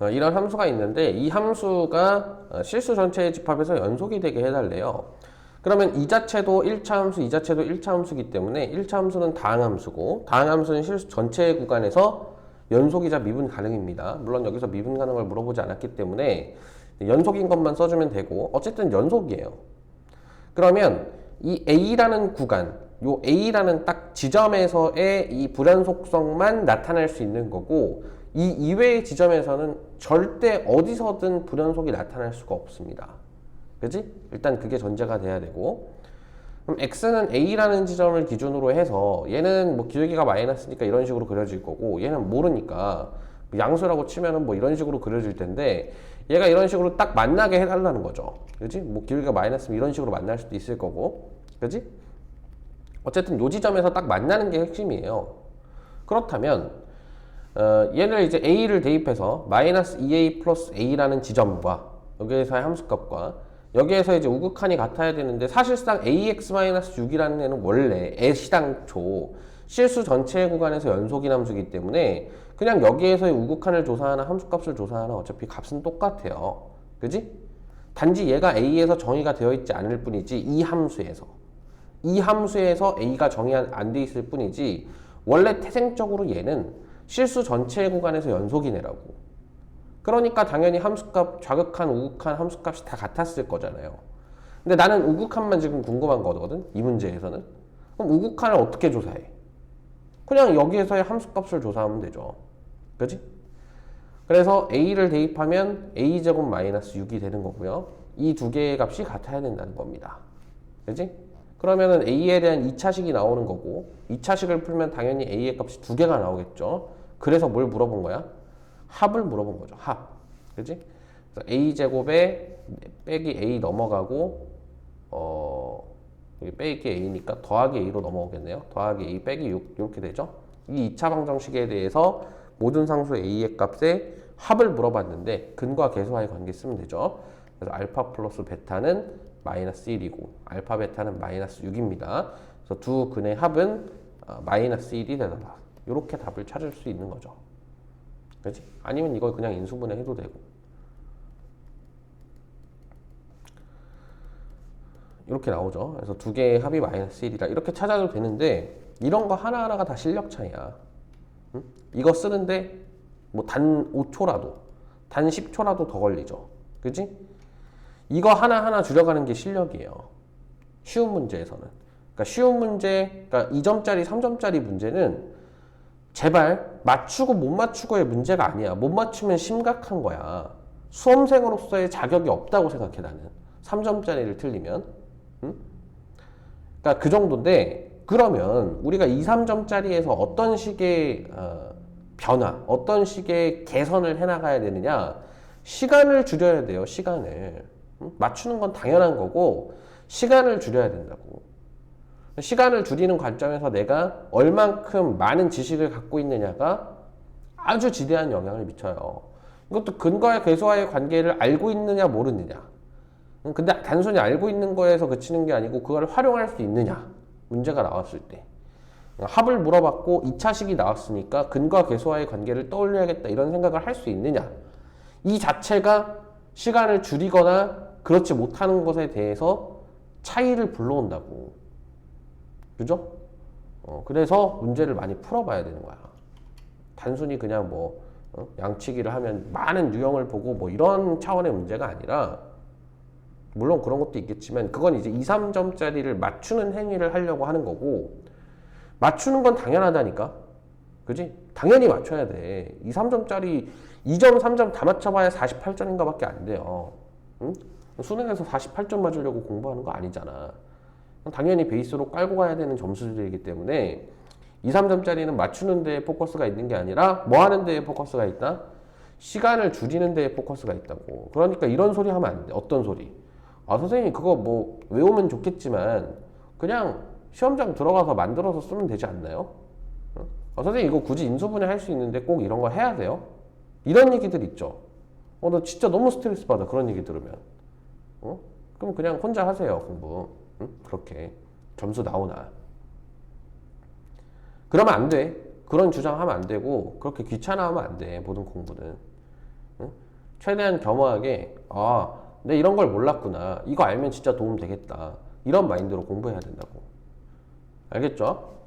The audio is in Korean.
어, 이런 함수가 있는데 이 함수가 어, 실수 전체의 집합에서 연속이 되게 해달래요. 그러면 이 자체도 1차 함수, 이 자체도 1차 함수이기 때문에 1차 함수는 다항 함수고 다항 함수는 실수 전체의 구간에서 연속이자 미분 가능입니다. 물론 여기서 미분 가능을 물어보지 않았기 때문에 연속인 것만 써주면 되고 어쨌든 연속이에요. 그러면 이 A라는 구간, 요 A라는 딱 지점에서의 이 불연속성만 나타날 수 있는 거고 이 이외의 지점에서는 절대 어디서든 불연속이 나타날 수가 없습니다. 그지? 일단 그게 전제가 돼야 되고 그럼 x는 a라는 지점을 기준으로 해서 얘는 뭐 기울기가 마이너스니까 이런 식으로 그려질 거고 얘는 모르니까 양수라고 치면은 뭐 이런 식으로 그려질 텐데 얘가 이런 식으로 딱 만나게 해달라는 거죠. 그지? 뭐 기울기가 마이너스면 이런 식으로 만날 수도 있을 거고, 그지? 어쨌든 요 지점에서 딱 만나는 게 핵심이에요. 그렇다면 어, 얘를 이제 a를 대입해서 마이너스 2a 플러스 a라는 지점과 여기에서의 함수값과 여기에서 이제 우극한이 같아야 되는데 사실상 ax-6이라는 애는 원래 애시당초 실수 전체 구간에서 연속인 함수이기 때문에 그냥 여기에서의 우극한을 조사하나 함수값을 조사하나 어차피 값은 똑같아요. 그지? 단지 얘가 a에서 정의가 되어 있지 않을 뿐이지 이 함수에서 이 함수에서 a가 정의 안 돼 있을 뿐이지 원래 태생적으로 얘는 실수 전체 구간에서 연속이네라고. 그러니까 당연히 함수값, 좌극한, 우극한 함수값이 다 같았을 거잖아요. 근데 나는 우극한만 지금 궁금한 거거든. 이 문제에서는. 그럼 우극한을 어떻게 조사해? 그냥 여기에서의 함수값을 조사하면 되죠. 그지? 그래서 a를 대입하면 a제곱 마이너스 6이 되는 거고요. 이 두 개의 값이 같아야 된다는 겁니다. 그지? 그러면은 a에 대한 2차식이 나오는 거고 2차식을 풀면 당연히 a의 값이 두 개가 나오겠죠. 그래서 뭘 물어본 거야? 합을 물어본 거죠. 합. 그지? 그래서 a 제곱에 빼기 a 넘어가고 어 여기 빼기 a니까 더하기 a로 넘어오겠네요. 더하기 a 빼기 6 이렇게 되죠. 이 2차 방정식에 대해서 모든 상수 a의 값에 합을 물어봤는데 근과 계수와의 관계 쓰면 되죠. 그래서 알파 플러스 베타는 마이너스 1이고 알파 베타는 마이너스 6입니다. 그래서 두 근의 합은 어, 마이너스 1이 되더라. 이렇게 답을 찾을 수 있는 거죠. 그지? 아니면 이걸 그냥 인수분해 해도 되고. 이렇게 나오죠. 그래서 두 개의 합이 마이너스 1이다. 이렇게 찾아도 되는데 이런 거 하나하나가 다 실력 차이야. 응? 이거 쓰는데 뭐 단 5초라도 단 10초라도 더 걸리죠. 그지? 이거 하나하나 줄여가는 게 실력이에요. 쉬운 문제에서는. 그러니까 쉬운 문제, 그러니까 2점짜리, 3점짜리 문제는 제발 맞추고 못 맞추고의 문제가 아니야. 못 맞추면 심각한 거야. 수험생으로서의 자격이 없다고 생각해 나는. 3점짜리를 틀리면. 응? 그러니까 그 정도인데 그러면 우리가 2, 3점짜리에서 어떤 식의 어, 변화, 어떤 식의 개선을 해 나가야 되느냐? 시간을 줄여야 돼요. 시간을. 응? 맞추는 건 당연한 거고 시간을 줄여야 된다고. 시간을 줄이는 관점에서 내가 얼만큼 많은 지식을 갖고 있느냐가 아주 지대한 영향을 미쳐요. 이것도 근거와 계수와의 관계를 알고 있느냐 모르느냐. 음, 근데 단순히 알고 있는 거에서 그치는 게 아니고 그걸 활용할 수 있느냐. 문제가 나왔을 때. 합을 물어봤고 2차식이 나왔으니까 근거와 계수와의 관계를 떠올려야겠다 이런 생각을 할 수 있느냐. 이 자체가 시간을 줄이거나 그렇지 못하는 것에 대해서 차이를 불러온다고. 그죠? 어, 그래서 문제를 많이 풀어봐야 되는 거야. 단순히 그냥 뭐 어? 양치기를 하면 많은 유형을 보고 뭐 이런 차원의 문제가 아니라 물론 그런 것도 있겠지만 그건 이제 2, 3점짜리를 맞추는 행위를 하려고 하는 거고 맞추는 건 당연하다니까. 그지? 당연히 맞춰야 돼. 2, 3점짜리 2점, 3점 다 맞춰봐야 48점인가 밖에 안 돼요. 응? 수능에서 48점 맞으려고 공부하는 거 아니잖아. 당연히 베이스로 깔고 가야 되는 점수들이기 때문에 2, 3점짜리는 맞추는 데에 포커스가 있는 게 아니라 뭐 하는 데에 포커스가 있다? 시간을 줄이는 데에 포커스가 있다고. 그러니까 이런 소리 하면 안 돼. 어떤 소리? 아, 선생님, 그거 뭐 외우면 좋겠지만 그냥 시험장 들어가서 만들어서 쓰면 되지 않나요? 아, 선생님, 이거 굳이 인수분해 할 수 있는데 꼭 이런 거 해야 돼요? 이런 얘기들 있죠. 어, 나 진짜 너무 스트레스 받아. 그런 얘기 들으면. 어? 그럼 그냥 혼자 하세요, 공부. 응? 그렇게 점수 나오나 그러면 안 돼. 그런 주장하면 안 되고 그렇게 귀찮아하면 안 돼. 모든 공부는 응? 최대한 겸허하게 아, 내 이런 걸 몰랐구나. 이거 알면 진짜 도움 되겠다. 이런 마인드로 공부해야 된다고. 알겠죠?